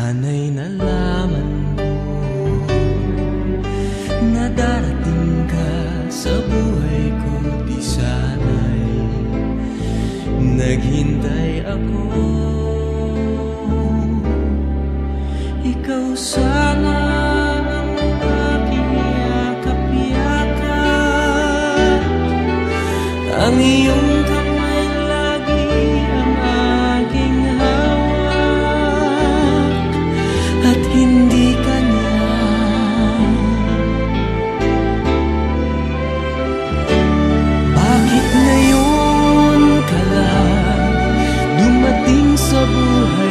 Sana'y nalaman mo Na darating ka sa buhay ko Di sana'y naghintay ako. Ikaw sana ang aking yakap-yakap Ang iyong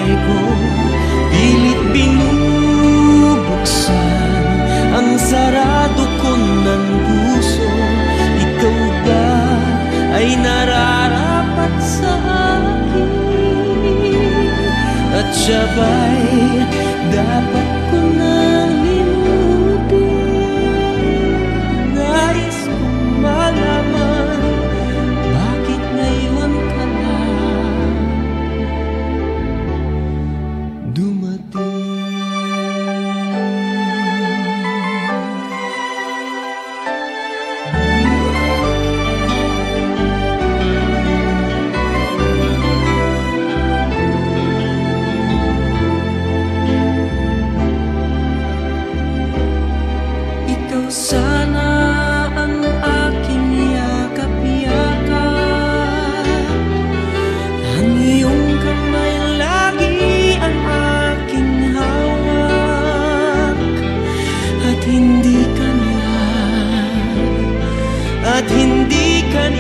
buhay ko Pilit binubuksan ang sarado ko ng puso Ikaw ba ay nararapat sa akin? At siya ba'y dapat ko nang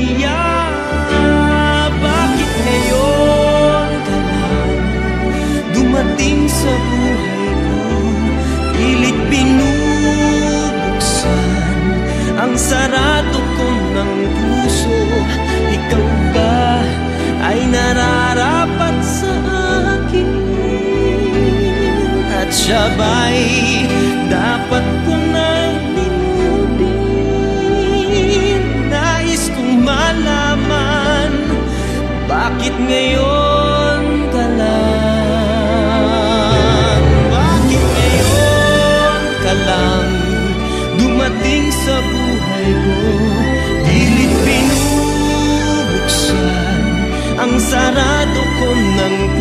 kanya Bakit ngayon ka Dumating sa buhay ko Pilit binubuksan Ang sarado ko ng puso. Ikaw ba ay nararapat sa akin? At siya ba'y sa buhay ko Pilit binubuksan Ang sarado ko ng